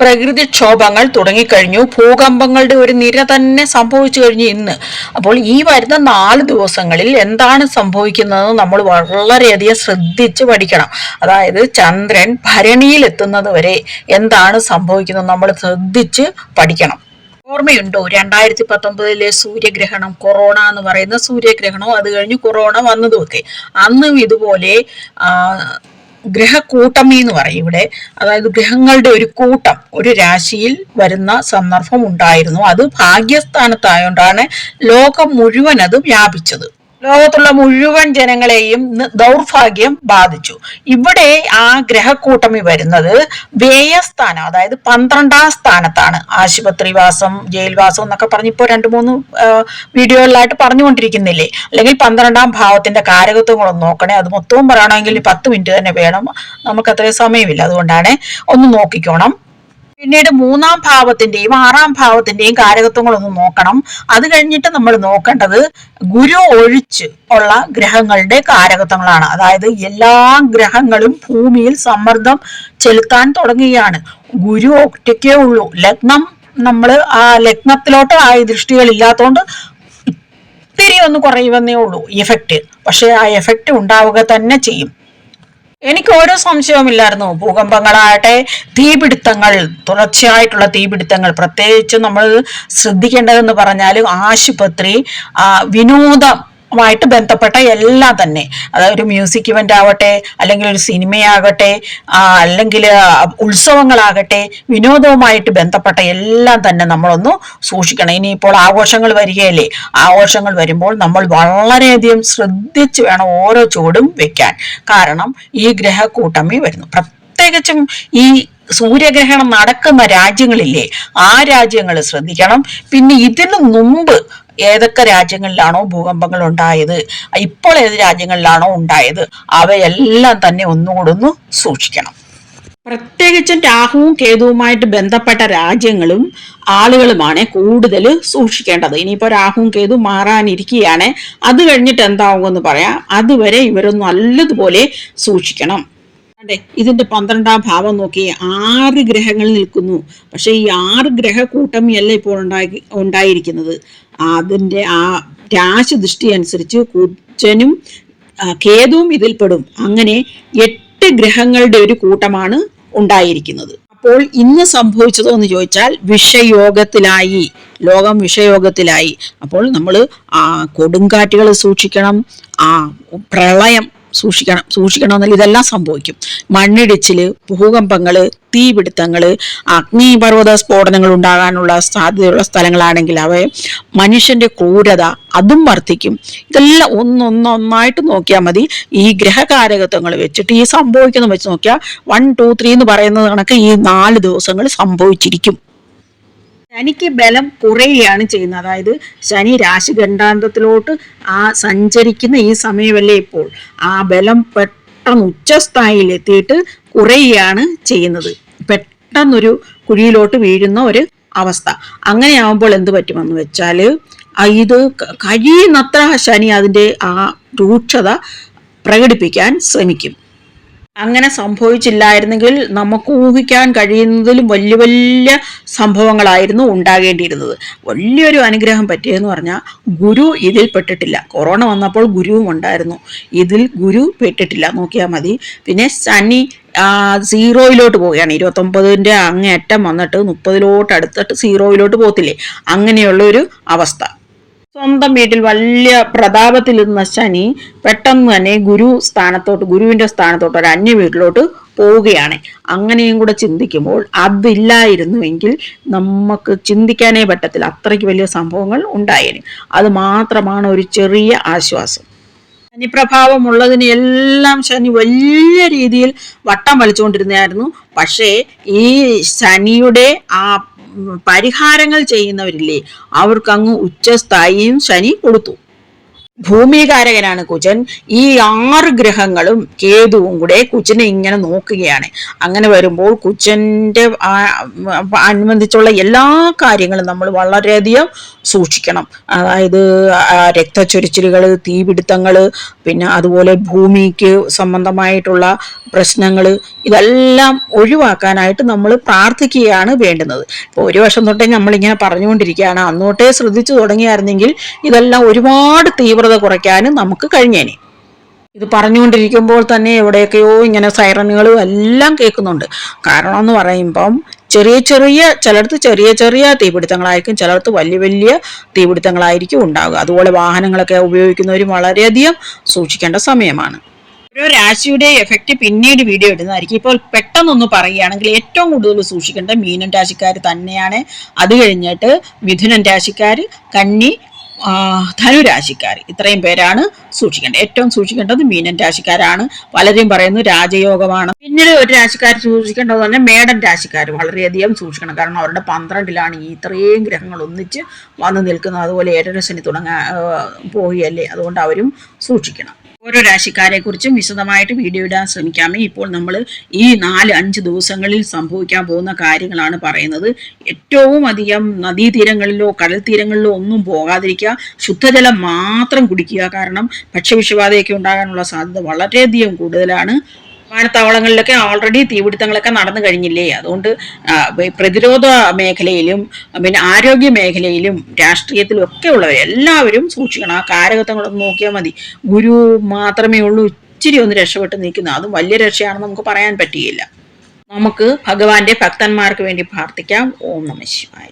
പ്രകൃതിക്ഷോഭങ്ങൾ തുടങ്ങിക്കഴിഞ്ഞു. ഭൂകമ്പങ്ങളുടെ ഒരു നിര തന്നെ സംഭവിച്ചു കഴിഞ്ഞു ഇന്ന്. അപ്പോൾ ഈ വരുന്ന നാല് ദിവസങ്ങളിൽ എന്താണ് സംഭവിക്കുന്നത് നമ്മൾ വളരെയധികം ശ്രദ്ധിച്ച് പഠിക്കണം. അതായത് ചന്ദ്രൻ ഭരണിയിൽ എത്തുന്നത് വരെ എന്താണ് സംഭവിക്കുന്നത് നമ്മൾ ശ്രദ്ധിച്ച് പഠിക്കണം. ഓർമ്മയുണ്ടോ? രണ്ടായിരത്തി പത്തൊമ്പതിലെ സൂര്യഗ്രഹണം കൊറോണ എന്ന് പറയുന്ന സൂര്യഗ്രഹണം അത് കഴിഞ്ഞ് കൊറോണ വന്നതുമൊക്കെ. അന്നും ഇതുപോലെ ഗ്രഹക്കൂട്ടമി എന്ന് പറയും. ഇവിടെ അതായത് ഗ്രഹങ്ങളുടെ ഒരു കൂട്ടം ഒരു രാശിയിൽ വരുന്ന സന്ദർഭം ഉണ്ടായിരുന്നു. അത് ഭാഗ്യസ്ഥാനത്തായോണ്ടാണ് ലോകം മുഴുവൻ അത് വ്യാപിച്ചത്. ലോകത്തുള്ള മുഴുവൻ ജനങ്ങളെയും ദൗർഭാഗ്യം ബാധിച്ചു. ഇവിടെ ആ ഗ്രഹക്കൂട്ടമി വരുന്നത് വ്യയസ്ഥാനം അതായത് പന്ത്രണ്ടാം സ്ഥാനത്താണ്. ആശുപത്രിവാസം ജയിൽവാസം എന്നൊക്കെ പറഞ്ഞ് ഇപ്പോൾ രണ്ട് മൂന്ന് വീഡിയോകളിലായിട്ട് പറഞ്ഞുകൊണ്ടിരിക്കുന്നില്ലേ? അല്ലെങ്കിൽ പന്ത്രണ്ടാം ഭാവത്തിന്റെ കാരകത്വങ്ങളൊന്ന് നോക്കണേ. അത് മൊത്തവും പറയണമെങ്കിൽ പത്ത് മിനിറ്റ് തന്നെ വേണം. നമുക്ക് അത്രയും സമയമില്ല. അതുകൊണ്ടാണ് ഒന്ന് നോക്കിക്കോണം. പിന്നീട് മൂന്നാം ഭാവത്തിന്റെയും ആറാം ഭാവത്തിന്റെയും കാരകത്വങ്ങളൊന്ന് നോക്കണം. അത് കഴിഞ്ഞിട്ട് നമ്മൾ നോക്കേണ്ടത് ഗുരു ഒഴിച്ച് ഉള്ള ഗ്രഹങ്ങളുടെ കാരകത്വങ്ങളാണ് അതായത് എല്ലാ ഗ്രഹങ്ങളും ഭൂമിയിൽ സമ്മർദ്ദം ചെലുത്താൻ തുടങ്ങുകയാണ് ഗുരു ഒറ്റയ്ക്കേ ഉള്ളൂ. ലഗ്നം നമ്മൾ ആ ലഗ്നത്തിലോട്ട് ആ ദൃഷ്ടികൾ ഇല്ലാത്തതുകൊണ്ട് ഇത്തിരി ഒന്ന് കുറയുമെന്നേ ഉള്ളൂ. എഫക്റ്റ് പക്ഷെ ആ എഫക്റ്റ് ഉണ്ടാവുക തന്നെ ചെയ്യും. എനിക്ക് ഓരോ സംശയവുമില്ലായിരുന്നു. ഭൂകമ്പങ്ങളാകട്ടെ തീപിടുത്തങ്ങൾ തുടർച്ചയായിട്ടുള്ള തീപിടുത്തങ്ങൾ. പ്രത്യേകിച്ച് നമ്മൾ ശ്രദ്ധിക്കേണ്ടതെന്ന് പറഞ്ഞാൽ ആശുപത്രി ആ, വിനോദമായിട്ട് ബന്ധപ്പെട്ട എല്ലാം തന്നെ. അതായത് ഒരു മ്യൂസിക് ഇവന്റ് ആവട്ടെ അല്ലെങ്കിൽ ഒരു സിനിമയാകട്ടെ അല്ലെങ്കിൽ ഉത്സവങ്ങളാകട്ടെ വിനോദവുമായിട്ട് ബന്ധപ്പെട്ട എല്ലാം തന്നെ നമ്മളൊന്ന് സൂക്ഷിക്കണം. ഇനിയിപ്പോൾ ആഘോഷങ്ങൾ വരികയല്ലേ? ആഘോഷങ്ങൾ വരുമ്പോൾ നമ്മൾ വളരെയധികം ശ്രദ്ധിച്ച് വേണം ഓരോ ചുവടും വെക്കാൻ. കാരണം ഈ ഗ്രഹക്കൂട്ടമേ വരുന്നു. പ്രത്യേകിച്ചും ഈ സൂര്യഗ്രഹണം നടക്കുന്ന രാജ്യങ്ങളില്ലേ ആ രാജ്യങ്ങൾ ശ്രദ്ധിക്കണം. പിന്നെ ഇതിനു മുമ്പ് ഏതൊക്കെ രാജ്യങ്ങളിലാണോ ഭൂകമ്പങ്ങൾ ഉണ്ടായത് ഇപ്പോൾ ഏത് രാജ്യങ്ങളിലാണോ ഉണ്ടായത് അവയെല്ലാം തന്നെ ഒന്നുകൂടെ ഒന്ന് സൂക്ഷിക്കണം. പ്രത്യേകിച്ചും രാഹുവും കേതുവുമായിട്ട് ബന്ധപ്പെട്ട രാജ്യങ്ങളും ആളുകളുമാണ് കൂടുതൽ സൂക്ഷിക്കേണ്ടത്. ഇനിയിപ്പോൾ രാഹുവും കേതു മാറാനിരിക്കുകയാണ്. അത് കഴിഞ്ഞിട്ട് എന്താവുമെന്ന് പറയാം. അതുവരെ ഇവരൊന്നും നല്ലതുപോലെ സൂക്ഷിക്കണം. അതെ ഇതിന്റെ പന്ത്രണ്ടാം ഭാവം നോക്കി ആറ് ഗ്രഹങ്ങൾ നിൽക്കുന്നു. പക്ഷെ ഈ ആറ് ഗ്രഹക്കൂട്ടമിയല്ല ഇപ്പോൾ ഉണ്ടായി ഉണ്ടായിരിക്കുന്നത്? അതിന്റെ ആ രാശി ദൃഷ്ടി അനുസരിച്ച് കുജനും കേതുവും ഇതിൽപ്പെടും അങ്ങനെ എട്ട് ഗ്രഹങ്ങളുടെ ഒരു കൂട്ടമാണ് ഉണ്ടായിരിക്കുന്നത്. അപ്പോൾ ഇന്ന് സംഭവിച്ചതോ എന്ന് ചോദിച്ചാൽ വിഷയോഗത്തിലായി ലോകം വിഷയോഗത്തിലായി. അപ്പോൾ നമ്മൾ കൊടുങ്കാറ്റുകൾ സൂക്ഷിക്കണം ആ പ്രളയം സൂക്ഷിക്കണം സൂക്ഷിക്കണം എന്നല്ല ഇതെല്ലാം സംഭവിക്കും. മണ്ണിടിച്ചിൽ ഭൂകമ്പങ്ങൾ തീപിടുത്തങ്ങൾ അഗ്നിപർവത സ്ഫോടനങ്ങൾ ഉണ്ടാകാനുള്ള സാധ്യതയുള്ള സ്ഥലങ്ങളാണെങ്കിൽ അവ മനുഷ്യന്റെ ക്രൂരത അതും വർദ്ധിക്കും. ഇതെല്ലാം ഒന്നൊന്നൊന്നായിട്ട് നോക്കിയാൽ മതി. ഈ ഗ്രഹകാരകത്വങ്ങൾ വെച്ചിട്ട് ഈ സംഭവിക്കുന്ന വെച്ച് നോക്കിയാൽ വൺ ടു ത്രീ എന്ന് പറയുന്നത് കണക്ക് ഈ നാല് ദിവസങ്ങൾ സംഭവിച്ചിരിക്കും. ശനിക്ക് ബലം കുറയുകയാണ് ചെയ്യുന്നത്. അതായത് ശനി രാശി ഖണ്ഡാന്തത്തിലോട്ട് ആ സഞ്ചരിക്കുന്ന ഈ സമയമല്ലേ ഇപ്പോൾ ആ ബലം പെട്ടെന്ന് ഉച്ചസ്ഥായിയിൽ എത്തിയിട്ട് കുറയുകയാണ് ചെയ്യുന്നത്. പെട്ടെന്നൊരു കുഴിയിലോട്ട് വീഴുന്ന ഒരു അവസ്ഥ. അങ്ങനെയാവുമ്പോൾ എന്ത് പറ്റുമെന്ന് വെച്ചാൽ ഇത് കഴിയുന്നത്ര ശനി അതിന്റെ ആ രൂക്ഷത പ്രകടിപ്പിക്കാൻ ശ്രമിക്കും. അങ്ങനെ സംഭവിച്ചില്ലായിരുന്നെങ്കിൽ നമുക്ക് ഊഹിക്കാൻ കഴിയുന്നതിലും വലിയ വലിയ സംഭവങ്ങളായിരുന്നു ഉണ്ടാകേണ്ടിയിരുന്നത്. വലിയൊരു അനുഗ്രഹം പറ്റിയെന്ന് പറഞ്ഞാൽ ഗുരു ഇതിൽ പെട്ടിട്ടില്ല. കൊറോണ വന്നപ്പോൾ ഗുരുവും ഉണ്ടായിരുന്നു. ഇതിൽ ഗുരു പെട്ടിട്ടില്ല. നോക്കിയാൽ മതി. പിന്നെ ശനി സീറോയിലോട്ട് പോവുകയാണ്. ഇരുപത്തൊമ്പതിന്റെ അങ്ങേയറ്റം വന്നിട്ട് മുപ്പതിലോട്ട് അടുത്തിട്ട് സീറോയിലോട്ട് പോകത്തില്ലേ? അങ്ങനെയുള്ള ഒരു അവസ്ഥ. സ്വന്തം വീട്ടിൽ വലിയ പ്രതാപത്തിലിരുന്ന ശനി പെട്ടെന്ന് തന്നെ ഗുരു സ്ഥാനത്തോട്ട് ഗുരുവിന്റെ സ്ഥാനത്തോട്ട് ഒരു അന്യ വീട്ടിലോട്ട് പോവുകയാണ്. അങ്ങനെയും കൂടെ ചിന്തിക്കുമ്പോൾ അതില്ലായിരുന്നുവെങ്കിൽ നമുക്ക് ചിന്തിക്കാനേ പറ്റത്തില്ല. അത്രയ്ക്ക് വലിയ സംഭവങ്ങൾ ഉണ്ടായേനെ. അത് മാത്രമാണ് ഒരു ചെറിയ ആശ്വാസം. ശനിപ്രഭാവം ഉള്ളതിന് എല്ലാം ശനി വലിയ രീതിയിൽ വട്ടം വലിച്ചുകൊണ്ടിരുന്നതായിരുന്നു. പക്ഷേ ഈ ശനിയുടെ ആ പരിഹാരങ്ങൾ ചെയ്യുന്നവരില്ലേ? അവർക്ക് അങ്ങ് ഉച്ചസ്ഥായിയും ശനി കൊടുത്തു. ഭൂമികാരകനാണ് കുജൻ. ഈ ആറ് ഗ്രഹങ്ങളും കേതുവും കൂടെ കുജനെ ഇങ്ങനെ നോക്കുകയാണ്. അങ്ങനെ വരുമ്പോൾ കുജന്റെ അനുബന്ധിച്ചുള്ള എല്ലാ കാര്യങ്ങളും നമ്മൾ വളരെയധികം സൂക്ഷിക്കണം. അതായത് രക്തച്ചൊരിച്ചിലുകൾ തീപിടുത്തങ്ങൾ പിന്നെ അതുപോലെ ഭൂമിക്ക് സംബന്ധമായിട്ടുള്ള പ്രശ്നങ്ങൾ ഇതെല്ലാം ഒഴിവാക്കാനായിട്ട് നമ്മൾ പ്രാർത്ഥിക്കുകയാണ് വേണ്ടുന്നത്. ഇപ്പോൾ ഒരു വർഷം തൊട്ടേ നമ്മളിങ്ങനെ പറഞ്ഞുകൊണ്ടിരിക്കുകയാണ്. അന്നോട്ടേ ശ്രദ്ധിച്ചു തുടങ്ങിയായിരുന്നെങ്കിൽ ഇതെല്ലാം ഒരുപാട് തീവ്രത കുറയ്ക്കാനും നമുക്ക് കഴിഞ്ഞേനെ. ഇത് പറഞ്ഞുകൊണ്ടിരിക്കുമ്പോൾ തന്നെ എവിടെയൊക്കെയോ ഇങ്ങനെ സൈറനുകളും എല്ലാം കേൾക്കുന്നുണ്ട്. കാരണം എന്ന് പറയുമ്പം ചെറിയ ചെറിയ ചിലടത്ത് ചെറിയ ചെറിയ തീപിടുത്തങ്ങളായിരിക്കും ചിലടത്ത് വലിയ വലിയ തീപിടുത്തങ്ങളായിരിക്കും ഉണ്ടാകുക അതുപോലെ വാഹനങ്ങളൊക്കെ ഉപയോഗിക്കുന്നവരും വളരെയധികം സൂക്ഷിക്കേണ്ട സമയമാണ്. ഓരോ രാശിയുടെ എഫക്റ്റ് പിന്നീട് വീഡിയോ ഇടുന്നതായിരിക്കും. ഇപ്പോൾ പെട്ടെന്നൊന്ന് പറയുകയാണെങ്കിൽ ഏറ്റവും കൂടുതൽ സൂക്ഷിക്കേണ്ട മീനൻ രാശിക്കാർ തന്നെയാണ്. അത് കഴിഞ്ഞിട്ട് മിഥുനൻ രാശിക്കാർ കന്നി ധനുരാശിക്കാർ ഇത്രയും പേരാണ് സൂക്ഷിക്കേണ്ടത്. ഏറ്റവും സൂക്ഷിക്കേണ്ടത് മീനൻ രാശിക്കാരാണ്. പലരും പറയുന്നു രാജയോഗമാണ്. പിന്നീട് ഒരു രാശിക്കാർ സൂക്ഷിക്കേണ്ടത് തന്നെ മേടൻ രാശിക്കാർ വളരെയധികം സൂക്ഷിക്കണം. കാരണം അവരുടെ പന്ത്രണ്ടിലാണ് ഈ ഇത്രയും ഗ്രഹങ്ങൾ ഒന്നിച്ച് വന്നു നിൽക്കുന്നത്. അതുപോലെ ഏഴര ശനി തുടങ്ങാൻ പോവുകയല്ലേ? അതുകൊണ്ട് അവരും സൂക്ഷിക്കണം. ഓരോ രാശിക്കാരെ കുറിച്ചും വിശദമായിട്ട് വീഡിയോ ഇടാൻ ശ്രമിക്കാമേ. ഇപ്പോൾ നമ്മൾ ഈ നാല് അഞ്ച് ദിവസങ്ങളിൽ സംഭവിക്കാൻ പോകുന്ന കാര്യങ്ങളാണ് പറയുന്നത്. ഏറ്റവും അധികം നദീതീരങ്ങളിലോ കടൽ തീരങ്ങളിലോ ഒന്നും പോകാതിരിക്കുക. ശുദ്ധജലം മാത്രം കുടിക്കുക കാരണം ഭക്ഷ്യവിഷബാധയൊക്കെ ഉണ്ടാകാനുള്ള സാധ്യത വളരെയധികം കൂടുതലാണ്. വിമാനത്താവളങ്ങളിലൊക്കെ ഓൾറെഡി തീപിടുത്തങ്ങളൊക്കെ നടന്നു കഴിഞ്ഞില്ലേ? അതുകൊണ്ട് പ്രതിരോധ മേഖലയിലും പിന്നെ ആരോഗ്യ മേഖലയിലും രാഷ്ട്രീയത്തിലും ഒക്കെ ഉള്ളവർ എല്ലാവരും സൂക്ഷിക്കണം. ആ കാരകത്വങ്ങളൊന്ന് നോക്കിയാൽ മതി. ഗുരു മാത്രമേ ഉള്ളൂ ഇച്ചിരി ഒന്ന് രക്ഷപ്പെട്ട് നിൽക്കുന്നു. അതും വലിയ രക്ഷയാണെന്ന് നമുക്ക് പറയാൻ പറ്റുകയില്ല. നമുക്ക് ഭഗവാന്റെ ഭക്തന്മാർക്ക് വേണ്ടി പ്രാർത്ഥിക്കാം. ഓം നമ ശിവായ.